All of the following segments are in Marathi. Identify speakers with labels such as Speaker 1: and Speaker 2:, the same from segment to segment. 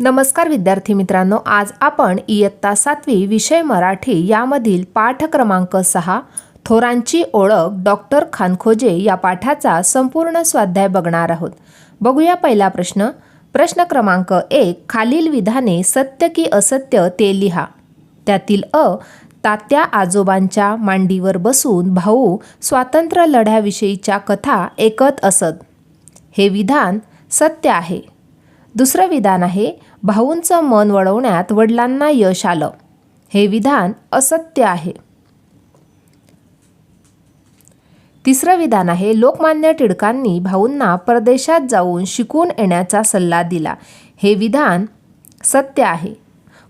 Speaker 1: नमस्कार विद्यार्थी मित्रांनो आज आपण इयत्ता सातवी विषय मराठी यामधील पाठ क्रमांक सहा थोरांची ओळख डॉक्टर खानखोजे या पाठाचा संपूर्ण स्वाध्याय बघणार आहोत. बघूया पहिला प्रश्न. प्रश्न क्रमांक एक खालील विधाने सत्य की असत्य ते लिहा. त्यातील अ तात्या आजोबांच्या मांडीवर बसून भाऊ स्वातंत्र्य लढ्याविषयीच्या कथा ऐकत असत. हे विधान सत्य आहे. दुसरं विधान आहे भाऊंचं मन वळवण्यात वडिलांना यश आलं. हे विधान असत्य आहे. तिसरं विधान आहे लोकमान्य टिळकांनी भाऊंना परदेशात जाऊन शिकून येण्याचा सल्ला दिला. हे विधान सत्य आहे.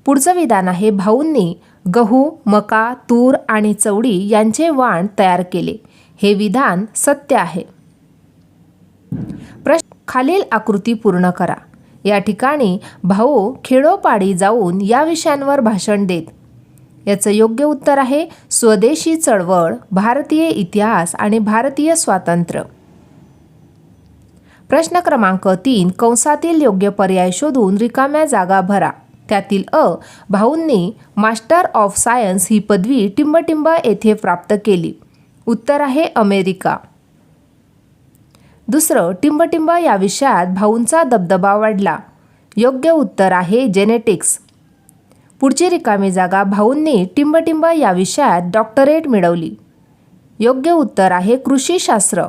Speaker 1: पुढचं विधान आहे भाऊंनी गहू मका तूर आणि चवडी यांचे वाण तयार केले. हे विधान सत्य आहे. प्रश्न खालील आकृती पूर्ण करा. या ठिकाणी भाऊ खेडोपाडी जाऊन या विषयांवर भाषण देत. याचं योग्य उत्तर आहे स्वदेशी चळवळ भारतीय इतिहास आणि भारतीय स्वातंत्र्य. प्रश्न क्रमांक तीन कंसातील योग्य पर्याय शोधून रिकाम्या जागा भरा. त्यातील अ भाऊंनी मास्टर ऑफ सायन्स ही पदवी टिंबटिंब येथे प्राप्त केली. उत्तर आहे अमेरिका. दुसरं टिंबटिंब या विषयात भाऊंचा दबदबा वाढला. योग्य उत्तर आहे जेनेटिक्स पुढची रिकामी जागा भाऊंनी टिंबटिंब या विषयात डॉक्टरेट मिळवली. योग्य उत्तर आहे कृषीशास्त्र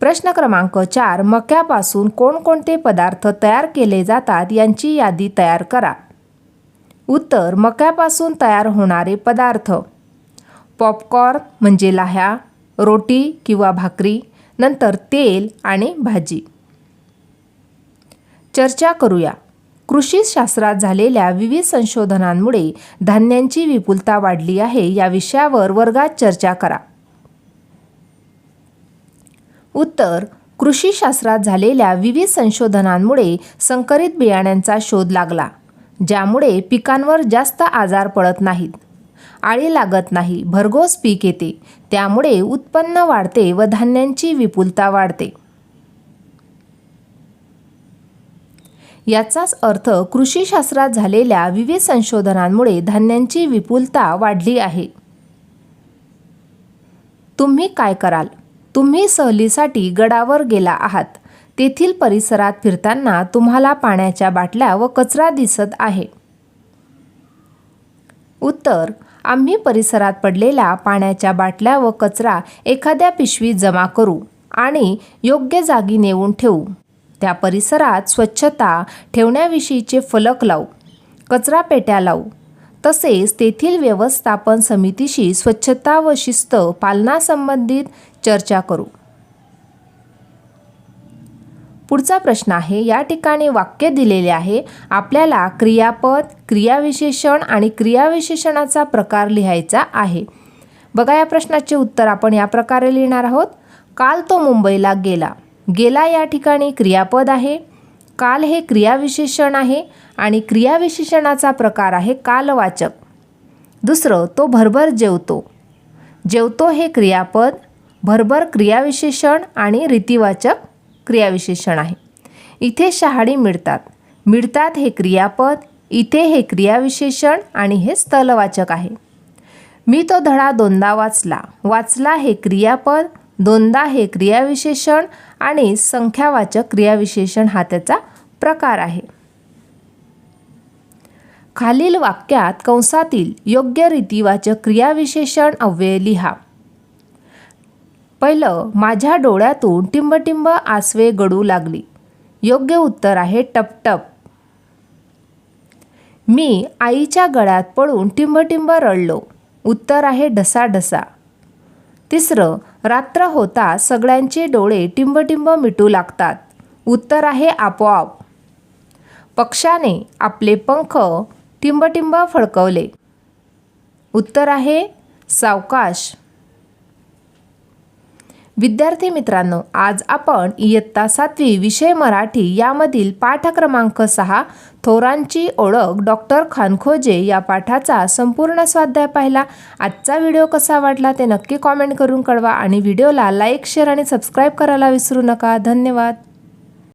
Speaker 1: प्रश्न क्रमांक चार मक्यापासून कोणकोणते पदार्थ तयार केले जातात यांची यादी तयार करा. उत्तर मक्यापासून तयार होणारे पदार्थ. पॉपकॉर्न म्हणजे लाह्या. रोटी किंवा भाकरी नंतर तेल आणि भाजी. चर्चा करूया. कृषीशास्त्रात झालेल्या विविध संशोधनांमुळे धान्यांची विपुलता वाढली आहे या विषयावर वर्गात चर्चा करा. उत्तर. कृषीशास्त्रात झालेल्या विविध संशोधनांमुळे संकरित बियाण्यांचा शोध लागला ज्यामुळे पिकांवर जास्त आजार पडत नाहीत. आळी लागत नाही भरघोस पीक येते. त्यामुळे उत्पन्न वाढते व धान्यांची विपुलता वाढते. याचाच अर्थ कृषीशास्त्रात झालेल्या विविध संशोधनांमुळे धान्यांची विपुलता वाढली आहे. तुम्ही काय कराल? तुम्ही सहलीसाठी गडावर गेला आहात. तेथील परिसरात फिरताना तुम्हाला पाण्याच्या बाटल्या व कचरा दिसत आहे. उत्तर आम्ही परिसरात पडलेल्या पाण्याच्या बाटल्या व कचरा एखाद्या पिशवीत जमा करू आणि योग्य जागी नेऊन ठेवू. त्या परिसरात स्वच्छता ठेवण्याविषयीचे फलक लावू कचरा पेट्या लावू. तसेच तेथील व्यवस्थापन समितीशी स्वच्छता व शिस्त पालनासंबंधित चर्चा करू. पुढचा प्रश्न आहे या ठिकाणी वाक्य दिलेले आहे आपल्याला क्रियापद क्रियाविशेषण आणि क्रियाविशेषणाचा प्रकार लिहायचा आहे. बघा या प्रश्नाचे उत्तर आपण या प्रकारे लिहिणार आहोत. काल तो मुंबईला गेला. गेला या ठिकाणी क्रियापद आहे. काल हे क्रियाविशेषण आहे आणि क्रियाविशेषणाचा प्रकार आहे कालवाचक. दुसरं तो भरभर जेवतो. जेवतो हे क्रियापद भरभर क्रियाविशेषण आणि रीतिवाचक क्रियाविशेषण आहे. इथे शहाडी मिळतात. मिळतात हे क्रियापद इथे हे क्रियाविशेषण आणि हे स्थलवाचक आहे. मी तो धडा दोनदा वाचला. वाचला हे क्रियापद दोनदा हे क्रियाविशेषण आणि संख्यावाचक क्रियाविशेषण हा त्याचा प्रकार आहे. खालील वाक्यात कंसातील योग्य रीतीवाचक क्रियाविशेषण अव्यय लिहा. पहिलं माझ्या डोळ्यातून टिंबटिंब आसवे गडू लागली. योग्य उत्तर आहे टपटप मी आईच्या गळ्यात पडून टिंबटिंब रडलो. उत्तर आहे ढसाढसा तिसरं रात्र होता सगळ्यांचे डोळे टिंबटिंब मिटू लागतात. उत्तर आहे आपोआप. पक्षाने आपले पंख टिंबटिंब फडकवले. उत्तर आहे सावकाश. विद्यार्थी मित्रांनो आज आपण इयत्ता सातवी विषय मराठी यामधील पाठ क्रमांक सहा थोरांची ओळख डॉक्टर खानखोजे या पाठाचा संपूर्ण स्वाध्याय पाहिला. आजचा व्हिडिओ कसा वाटला ते नक्की कॉमेंट करून कळवा आणि व्हिडिओला लाईक शेअर आणि सबस्क्राईब करायला विसरू नका. धन्यवाद.